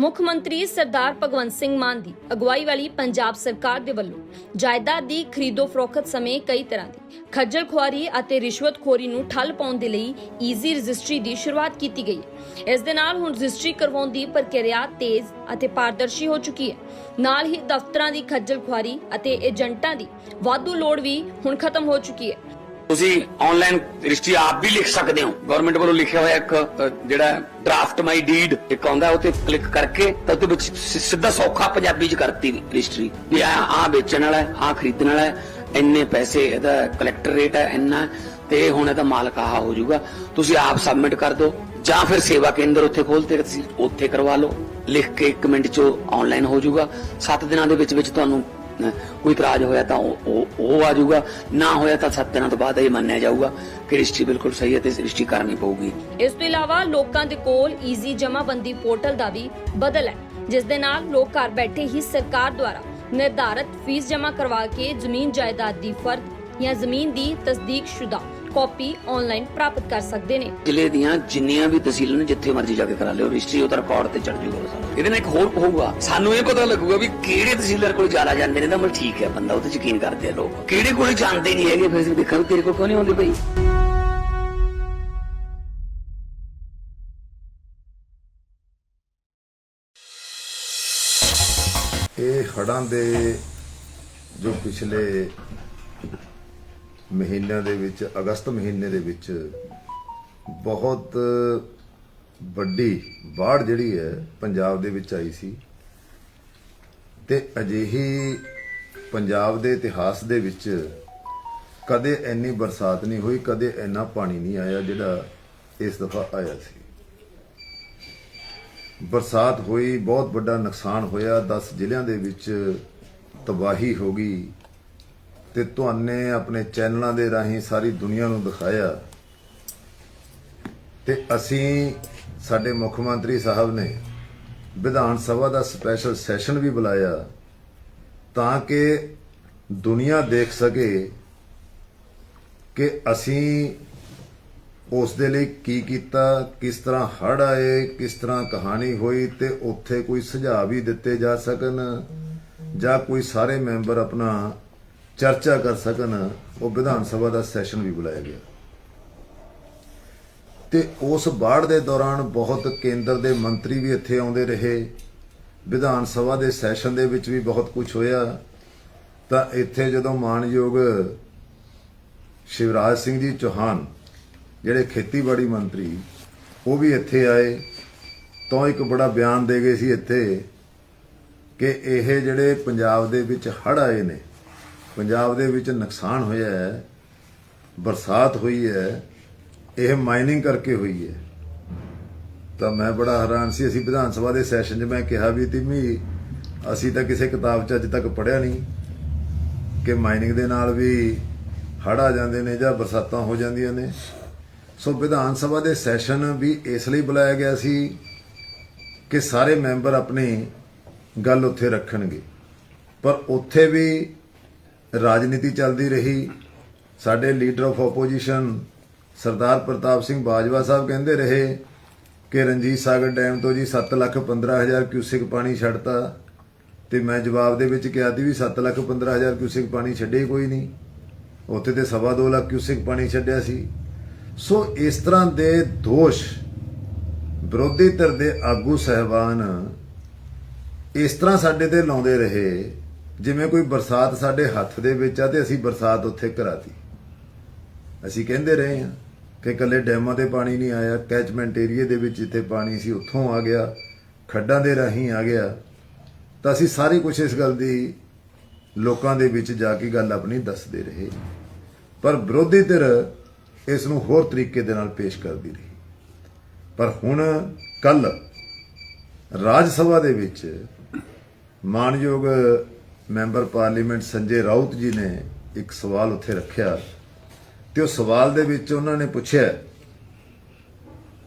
ਮੁੱਖ ਮੰਤਰੀ ਸਰਦਾਰ ਭਗਵੰਤ ਸਿੰਘ ਮਾਨ ਦੀ ਅਗਵਾਈ ਵਾਲੀ ਪੰਜਾਬ ਸਰਕਾਰ ਦੇ ਵੱਲੋਂ ਜਾਇਦਾਦ ਦੀ ਖਰੀਦੋ ਫਰੋਖਤ ਸਮੇਂ ਕਈ ਤਰ੍ਹਾਂ ਦੀ ਖੱਜਲ ਖੁਆਰੀ ਅਤੇ ਰਿਸ਼ਵਤਖੋਰੀ ਨੂੰ ਠੱਲ ਪਾਉਣ ਦੇ ਲਈ ਈਜ਼ੀ ਰਜਿਸਟਰੀ ਦੀ ਸ਼ੁਰੂਆਤ ਕੀਤੀ ਗਈ ਹੈ। ਇਸ ਦੇ ਨਾਲ ਹੁਣ ਰਜਿਸਟਰੀ ਕਰਵਾਉਣ ਦੀ ਪ੍ਰਕਿਰਿਆ ਤੇਜ਼ ਅਤੇ ਪਾਰਦਰਸ਼ੀ ਹੋ ਚੁੱਕੀ ਹੈ। ਨਾਲ ਹੀ ਦਫ਼ਤਰਾਂ ਦੀ ਖੱਜਲ ਖੁਆਰੀ ਅਤੇ ਏਜੰਟਾਂ ਦੀ ਵਾਧੂ ਲੋੜ ਵੀ ਹੁਣ ਖਤਮ ਹੋ ਚੁੱਕੀ ਹੈ। ਤੁਸੀਂ ਆਨਲਾਈਨ ਰਜਿਸਟਰੀ ਆਪ ਵੀ ਲਿਖ ਸਕਦੇ ਹੋ। ਗਵਰਨਮੈਂਟ ਵੱਲੋਂ ਲਿਖਿਆ ਹੋਇਆ ਇੱਕ ਜਿਹੜਾ ਡਰਾਫਟ ਮਾਈ ਡੀਡ ਇੱਕ ਆਉਂਦਾ ਉਹ ਤੇ ਕਲਿੱਕ ਕਰਕੇ ਤਾਂ ਉਹਦੇ ਵਿੱਚ ਸਿੱਧਾ ਸੌਖਾ ਪੰਜਾਬੀ ਚ ਕਰਤੀ ਰਜਿਸਟਰੀ ਵੀ ਆ ਆ ਵੇਚਣ ਵਾਲਾ ਆ ਖਰੀਦਣ ਵਾਲਾ ਇੰਨੇ ਪੈਸੇ ਇਹਦਾ ਕਲੈਕਟਰ ਰੇਟ ਹੈ, ਇੰਨਾ ਤੇ ਹੁਣ ਇਹਦਾ ਮਾਲਕ ਆਹ ਹੋ ਜਾਊਗਾ। ਤੁਸੀਂ ਆਪ ਸਬਮਿਟ ਕਰ ਦਿਓ, ਜਾਂ ਫਿਰ ਸੇਵਾ ਕੇਂਦਰ ਉੱਥੇ ਖੋਲਤੇ ਤੁਸੀਂ ਉੱਥੇ ਕਰਵਾ ਲਓ। ਲਿਖ ਕੇ 1 ਮਿੰਟ ਚ ਆਨਲਾਈਨ ਹੋ ਜਾਊਗਾ। 7 ਦਿਨਾਂ ਦੇ ਵਿੱਚ ਵਿੱਚ ਤੁਹਾਨੂੰ ਕੋਈ ਇਤਰਾਜ਼ ਹੋਇਆ ਤਾਂ ਉਹ ਉਹ- ਆ ਜਾਊਗਾ। ਨਾ ਹੋਇਆ ਤਾਂ 7 ਦਿਨਾਂ ਤੋਂ ਬਾਅਦ ਇਹ ਮੰਨਿਆ ਜਾਊਗਾ ਕਿ ਰਜਿਸਟਰੀ ਬਿਲਕੁਲ ਸਹੀ ਹੈ ਤੇ ਰਜਿਸਟਰੀ ਕਰਨੀ ਪਊਗੀ। ਇਸ ਤੋਂ ਇਲਾਵਾ ਲੋਕਾਂ ਦੇ ਕੋਲ ਈਜ਼ੀ ਜਮਾਬੰਦੀ ਪੋਰਟਲ ਦਾ ਵੀ ਬਦਲ ਹੈ, ਜਿਸ ਦੇ ਨਾਲ ਲੋਕ ਘਰ ਬੈਠੇ ਹੀ ਸਰਕਾਰ ਦੁਆਰਾ ਨਿਰਧਾਰਤ ਫੀਸ ਜਮ੍ਹਾਂ ਕਰਵਾ ਕੇ ਜ਼ਮੀਨ ਜਾਇਦਾਦ ਦੀ ਫਰਦ ਜਾਂ ਜ਼ਮੀਨ ਦੀ ਤਸਦੀਕਸ਼ੁਦਾ ਕਾਪੀ ਆਨਲਾਈਨ ਪ੍ਰਾਪਤ ਕਰ ਸਕਦੇ ਨੇ। ਜ਼ਿਲ੍ਹੇ ਦੀਆਂ ਜਿੰਨੀਆਂ ਵੀ ਤਹਿਸੀਲਾਂ ਨੇ ਜਿੱਥੇ ਮਰਜ਼ੀ ਜਾ ਕੇ ਕਰਾ ਲਿਓ ਰਜਿਸਟਰੀ ਉਹਦਾ ਰਿਕਾਰਡ ਤੇ ਚੜ ਉਹ ਸਾਰਾ। ਇਹਦੇ ਨਾਲ ਇੱਕ ਹੋਰ ਹੋਊਗਾ ਸਾਨੂੰ ਇਹ ਪਤਾ ਲੱਗੂਗਾ ਵੀ ਕਿਹੜੇ ਤਹਿਸੀਲਦਾਰ ਕੋਲ ਜ਼ਿਆਦਾ ਜਾਂਦੇ ਨੇ ਤਾਂ ਮਤਲਬ ਠੀਕ ਹੈ ਬੰਦਾ ਉਹ ਤੇ ਯਕੀਨ ਕਰਦੇ ਆ ਲੋਕ। ਕਿਹੜੇ ਕੋਲ ਜਾਂਦੇ ਨਹੀਂ ਹੈਗੇ ਫਿਰ ਦੇਖਾਂ ਤੇਰੇ ਕੋਲ ਕਿਉਂ ਨਹੀਂ ਆਉਂਦੇ ਬਈ ਇਹ ਹੜ੍ਹਾਂ ਦੇ ਜੋ ਪਿਛਲੇ ਮਹੀਨਿਆਂ ਦੇ ਵਿੱਚ, ਅਗਸਤ ਮਹੀਨੇ ਦੇ ਵਿੱਚ ਬਹੁਤ ਵੱਡੀ ਬਾੜ ਜਿਹੜੀ ਹੈ ਪੰਜਾਬ ਦੇ ਵਿੱਚ ਆਈ ਸੀ ਤੇ ਅਜਿਹੀ ਪੰਜਾਬ ਦੇ ਇਤਿਹਾਸ ਦੇ ਵਿੱਚ ਕਦੇ ਇੰਨੀ ਬਰਸਾਤ ਨਹੀਂ ਹੋਈ, ਕਦੇ ਇੰਨਾ ਪਾਣੀ ਨਹੀਂ ਆਇਆ ਜਿਹੜਾ ਇਸ ਦਫਾ ਆਇਆ ਸੀ। ਬਰਸਾਤ ਹੋਈ, ਬਹੁਤ ਵੱਡਾ ਨੁਕਸਾਨ ਹੋਇਆ 10 ਜ਼ਿਲ੍ਹਿਆਂ ਦੇ ਵਿੱਚ ਤਬਾਹੀ ਹੋ ਗਈ। ਤੇ ਤੁਹਾਨੇ ਆਪਣੇ ਚੈਨਲਾਂ ਦੇ ਰਾਹੀਂ ਸਾਰੀ ਦੁਨੀਆ ਨੂੰ ਦਿਖਾਇਆ। ਤੇ ਅਸੀਂ ਸਾਡੇ ਮੁੱਖ ਮੰਤਰੀ ਸਾਹਿਬ ਨੇ ਵਿਧਾਨ ਸਭਾ ਦਾ ਸਪੈਸ਼ਲ ਸੈਸ਼ਨ ਵੀ ਬੁਲਾਇਆ ਤਾਂ ਕਿ ਦੁਨੀਆ ਦੇਖ ਸਕੇ ਕਿ ਅਸੀਂ ਉਸ ਦੇ ਲਈ ਕੀ ਕੀਤਾ, ਕਿਸ ਤਰ੍ਹਾਂ ਹੜ ਆਏ, ਕਿਸ ਤਰ੍ਹਾਂ ਕਹਾਣੀ ਹੋਈ ਤੇ ਉੱਥੇ ਕੋਈ ਸੁਝਾਅ ਵੀ ਦਿੱਤੇ ਜਾ ਸਕਣ ਜਾਂ ਕੋਈ ਸਾਰੇ ਮੈਂਬਰ ਆਪਣਾ ਚਰਚਾ ਕਰ ਸਕਣ, ਉਹ ਵਿਧਾਨ ਸਭਾ ਦਾ ਸੈਸ਼ਨ ਵੀ ਬੁਲਾਇਆ ਗਿਆ। ਤੇ ਉਸ ਬਾੜ ਦੇ ਦੌਰਾਨ ਬਹੁਤ ਕੇਂਦਰ ਦੇ ਮੰਤਰੀ ਵੀ ਇੱਥੇ ਆਉਂਦੇ ਰਹੇ। ਵਿਧਾਨ ਸਭਾ ਦੇ ਸੈਸ਼ਨ ਦੇ ਵਿੱਚ ਵੀ ਬਹੁਤ ਕੁਝ ਹੋਇਆ। ਤਾਂ ਇੱਥੇ ਜਦੋਂ ਮਾਨਯੋਗ ਸ਼ਿਵਰਾਜ ਸਿੰਘ ਜੀ ਚੌਹਾਨ, ਜਿਹੜੇ ਖੇਤੀਬਾੜੀ ਮੰਤਰੀ, ਉਹ ਵੀ ਇੱਥੇ ਆਏ, ਤਾਂ ਇੱਕ ਬੜਾ ਬਿਆਨ ਦੇ ਗਏ ਸੀ ਇੱਥੇ ਕਿ ਇਹ ਜਿਹੜੇ ਪੰਜਾਬ ਦੇ ਵਿੱਚ ਹੜ੍ਹ ਆਏ ਨੇ ਪੰਜਾਬ ਦੇ ਵਿੱਚ ਨੁਕਸਾਨ ਹੋਇਆ ਹੈ, ਬਰਸਾਤ ਹੋਈ ਹੈ, ਇਹ ਮਾਈਨਿੰਗ ਕਰਕੇ ਹੋਈ ਹੈ। ਤਾਂ ਮੈਂ ਬੜਾ ਹੈਰਾਨ ਸੀ, ਅਸੀਂ ਵਿਧਾਨ ਸਭਾ ਦੇ ਸੈਸ਼ਨ 'ਚ ਮੈਂ ਕਿਹਾ ਵੀ ਤਿਮੀ, ਅਸੀਂ ਤਾਂ ਕਿਸੇ ਕਿਤਾਬ 'ਚ ਅੱਜ ਤੱਕ ਪੜ੍ਹਿਆ ਨਹੀਂ ਕਿ ਮਾਈਨਿੰਗ ਦੇ ਨਾਲ ਵੀ ਹੜ੍ਹ ਆ ਜਾਂਦੇ ਨੇ ਜਾਂ ਬਰਸਾਤਾਂ ਹੋ ਜਾਂਦੀਆਂ ਨੇ। ਸੋ ਵਿਧਾਨ ਸਭਾ ਦੇ ਸੈਸ਼ਨ ਵੀ ਇਸ ਲਈ ਬੁਲਾਇਆ ਗਿਆ ਸੀ ਕਿ ਸਾਰੇ ਮੈਂਬਰ ਆਪਣੀ ਗੱਲ ਉੱਥੇ ਰੱਖਣਗੇ। ਪਰ ਉੱਥੇ ਵੀ ਰਾਜਨੀਤੀ ਚੱਲਦੀ ਰਹੀ। ਸਾਡੇ leader of opposition Sardar Pratap Singh Bajwa ਸਾਹਿਬ ਕਹਿੰਦੇ ਰਹੇ ਕਿ ਰਣਜੀਤ ਸਾਗਰ ਡੈਮ ਤੋਂ ਜੀ 7 ਲੱਖ 15 ਹਜ਼ਾਰ ਕਿਊਸਿਕ ਪਾਣੀ ਛੱਡਤਾ ਤੇ ਮੈਂ ਜਵਾਬ ਦੇ ਵਿੱਚ ਕਿਹਾ ਸੀ ਵੀ 7 ਲੱਖ 15 ਹਜ਼ਾਰ ਕਿਊਸਿਕ ਪਾਣੀ ਛੱਡੇ ਕੋਈ ਨਹੀਂ। ਉੱਥੇ ਤੇ ਸਵਾ ਦੋ ਲੱਖ ਕਿਊਸਿਕ ਪਾਣੀ ਛੱਡਿਆ ਸੀ। ਸੋ ਇਸ ਤਰ੍ਹਾਂ ਦੇ ਦੋਸ਼ ਵਿਰੋਧੀ ਧਿਰ ਦੇ ਆਗੂ ਸਹਿਬਾਨ ਇਸ ਤਰ੍ਹਾਂ ਸਾਡੇ ਤੇ ਲਾਉਂਦੇ ਰਹੇ। ਜਿਵੇਂ ਕੋਈ ਬਰਸਾਤ ਸਾਡੇ ਹੱਥ ਦੇ ਵਿੱਚ ਆ ਤੇ ਅਸੀਂ ਬਰਸਾਤ ਉੱਥੇ ਕਰਾਤੀ। ਅਸੀਂ ਕਹਿੰਦੇ ਰਹੇ ਹਾਂ ਕਿ ਕੱਲੇ ਡੈਮਾਂ ਤੇ ਪਾਣੀ ਨਹੀਂ ਆਇਆ ਕੈਚਮੈਂਟ ਏਰੀਆ ਦੇ ਵਿੱਚ ਜਿੱਥੇ ਪਾਣੀ ਸੀ ਉੱਥੋਂ ਆ ਗਿਆ, ਖੱਡਾਂ ਦੇ ਰਾਹੀਂ ਆ ਗਿਆ। ਤਾਂ ਅਸੀਂ ਸਾਰੇ ਕੁਝ ਇਸ ਗੱਲ ਦੀ ਲੋਕਾਂ ਦੇ ਵਿੱਚ ਜਾ ਕੇ ਗੱਲ ਆਪਣੀ ਦੱਸਦੇ ਰਹੇ। ਪਰ ਵਿਰੋਧੀ ਧਿਰ ਇਸ ਨੂੰ ਹੋਰ ਤਰੀਕੇ ਦੇ ਨਾਲ ਪੇਸ਼ ਕਰਦੀ ਰਹੀ। ਪਰ ਹੁਣ ਕੱਲ ਰਾਜ ਸਭਾ ਦੇ ਵਿੱਚ ਮਾਨਯੋਗ ਮੈਂਬਰ ਪਾਰਲੀਮੈਂਟ ਸੰਜੇ ਰਾਉਤ ਜੀ ਨੇ ਇੱਕ ਸਵਾਲ ਉੱਥੇ ਰੱਖਿਆ ਤੇ ਉਹ ਸਵਾਲ ਦੇ ਵਿੱਚ ਉਹਨਾਂ ਨੇ ਪੁੱਛਿਆ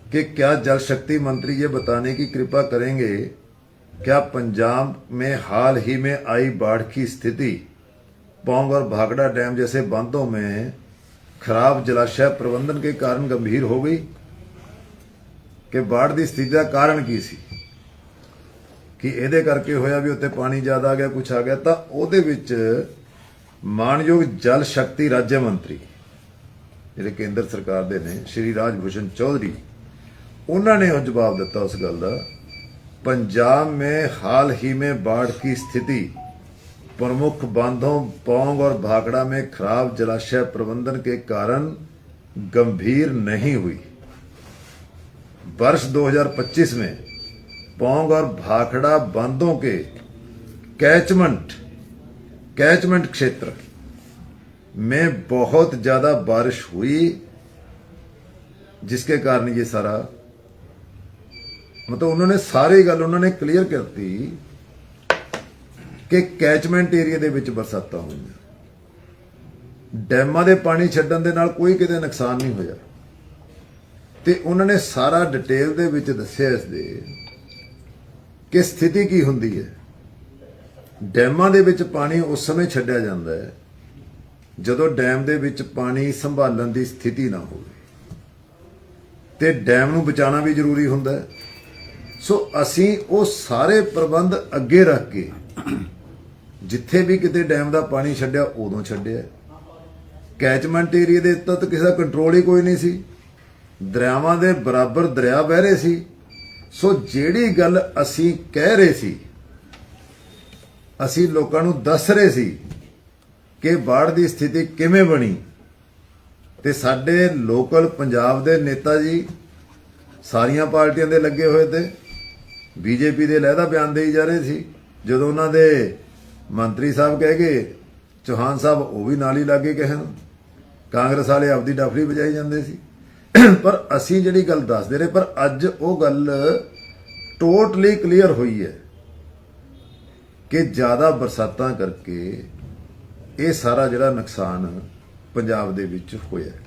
कि क्या जल शक्ति मंत्री ये बताने की कृपा करेंगे क्या पंजाब में हाल ही में आई बाढ़ की स्थिति पौंग और भागड़ा डैम जैसे बांधों में खराब जलाशय प्रबंधन के कारण गंभीर हो गई कि बाढ़ की स्थिति का कारण की सी ਕਿ ਇਹਦੇ ਕਰਕੇ ਹੋਇਆ ਵੀ ਉੱਤੇ ਪਾਣੀ ਜ਼ਿਆਦਾ ਆ ਗਿਆ ਕੁਝ ਆ ਗਿਆ ਤਾਂ ਉਹਦੇ ਵਿੱਚ ਮਾਨਯੋਗ ਜਲ ਸ਼ਕਤੀ ਰਾਜ ਮੰਤਰੀ ਜਿਹੜੇ ਕੇਂਦਰ ਸਰਕਾਰ ਦੇ ਨੇ ਸ਼੍ਰੀ ਰਾਜ ਭੂਸ਼ਣ ਚੌਧਰੀ ਉਹਨਾਂ ਨੇ ਉਹ ਜਵਾਬ ਦਿੱਤਾ ਉਸ ਗੱਲ ਦਾ पंजाब में हाल ही में बाढ़ की स्थिति प्रमुख बांधों पौंग और भाखड़ा में खराब जलाशय प्रबंधन के कारण गंभीर नहीं हुई वर्ष 2025 में पौंग और भाखड़ा बांधों के कैचमेंट कैचमेंट क्षेत्र में बहुत ज्यादा बारिश हुई जिसके कारण ये सारा ਮਤਲਬ ਉਹਨਾਂ ਨੇ ਸਾਰੀ ਗੱਲ ਉਹਨਾਂ ਨੇ ਕਲੀਅਰ ਕਰਤੀ ਕਿ ਕੈਚਮੈਂਟ ਏਰੀਆ ਦੇ ਵਿੱਚ ਬਰਸਾਤਾਂ ਹੋਈਆਂ ਡੈਮਾਂ ਦੇ ਪਾਣੀ ਛੱਡਣ ਦੇ ਨਾਲ ਕੋਈ ਕਿਤੇ ਨੁਕਸਾਨ ਨਹੀਂ ਹੋਇਆ ਤੇ ਉਹਨਾਂ ਨੇ ਸਾਰਾ ਡਿਟੇਲ ਦੇ ਵਿੱਚ ਦੱਸਿਆ ਇਸ ਦੇ ਕਿ ਸਥਿਤੀ ਕੀ ਹੁੰਦੀ ਹੈ? ਡੈਮਾਂ ਦੇ ਵਿੱਚ ਪਾਣੀ ਉਸ ਸਮੇਂ ਛੱਡਿਆ ਜਾਂਦਾ ਹੈ, ਜਦੋਂ ਡੈਮ ਦੇ ਵਿੱਚ ਪਾਣੀ ਸੰਭਾਲਣ ਦੀ ਸਥਿਤੀ ਨਾ ਹੋਵੇ। ਤੇ ਡੈਮ ਨੂੰ ਬਚਾਉਣਾ ਵੀ ਜ਼ਰੂਰੀ ਹੁੰਦਾ ਹੈ। ਸੋ ਅਸੀਂ ਉਹ ਸਾਰੇ ਪ੍ਰਬੰਧ ਅੱਗੇ ਰੱਖ ਕੇ ਜਿੱਥੇ ਵੀ ਕਿਤੇ ਡੈਮ ਦਾ ਪਾਣੀ ਛੱਡਿਆ, ਉਦੋਂ ਛੱਡਿਆ। ਕੈਚਮੈਂਟ ਏਰੀਆ ਦੇ ਤੱਕ ਕਿਸੇ ਦਾ ਕੰਟਰੋਲ ਹੀ ਕੋਈ ਨਹੀਂ ਸੀ। ਦਰਿਆਵਾਂ ਦੇ ਬਰਾਬਰ ਦਰਿਆ ਵਹਿ ਰਹੇ ਸੀ। ਸੋ ਜਿਹੜੀ ਗੱਲ ਅਸੀਂ ਕਹਿ ਰਹੇ ਸੀ, ਅਸੀਂ ਲੋਕਾਂ ਨੂੰ ਦੱਸ ਰਹੇ ਸੀ ਕਿ ਬਾੜ ਦੀ ਸਥਿਤੀ ਕਿਵੇਂ ਬਣੀ, ਤੇ ਸਾਡੇ ਲੋਕਲ ਪੰਜਾਬ ਦੇ ਨੇਤਾ ਜੀ ਸਾਰੀਆਂ ਪਾਰਟੀਆਂ ਦੇ ਲੱਗੇ ਹੋਏ ਤੇ ਬੀਜੇਪੀ ਦੇ ਲਹਿਦਾ ਬਿਆਨ ਦੇਈ ਜਾ ਰਹੇ ਸੀ। ਜਦੋਂ ਉਹਨਾਂ ਦੇ ਮੰਤਰੀ ਸਾਹਿਬ ਕਹਿ ਗਏ ਚੌਹਾਨ ਸਾਹਿਬ ਉਹ ਵੀ ਨਾਲ ਹੀ ਲੱਗੇ ਕਹਿਣ, ਕਾਂਗਰਸ ਵਾਲੇ ਆਪਦੀ ਡਾਫੜੀ ਵਜਾਈ ਜਾਂਦੇ ਸੀ। ਪਰ ਅਸੀਂ ਜਿਹੜੀ ਗੱਲ ਦੱਸਦੇ ਰਹੇ, ਪਰ ਅੱਜ ਉਹ ਗੱਲ ਟੋਟਲੀ ਕਲੀਅਰ ਹੋਈ ਹੈ ਕਿ ਜ਼ਿਆਦਾ ਬਰਸਾਤਾਂ ਕਰਕੇ ਇਹ ਸਾਰਾ ਜਿਹੜਾ ਨੁਕਸਾਨ ਪੰਜਾਬ ਦੇ ਵਿੱਚ ਹੋਇਆ ਹੈ।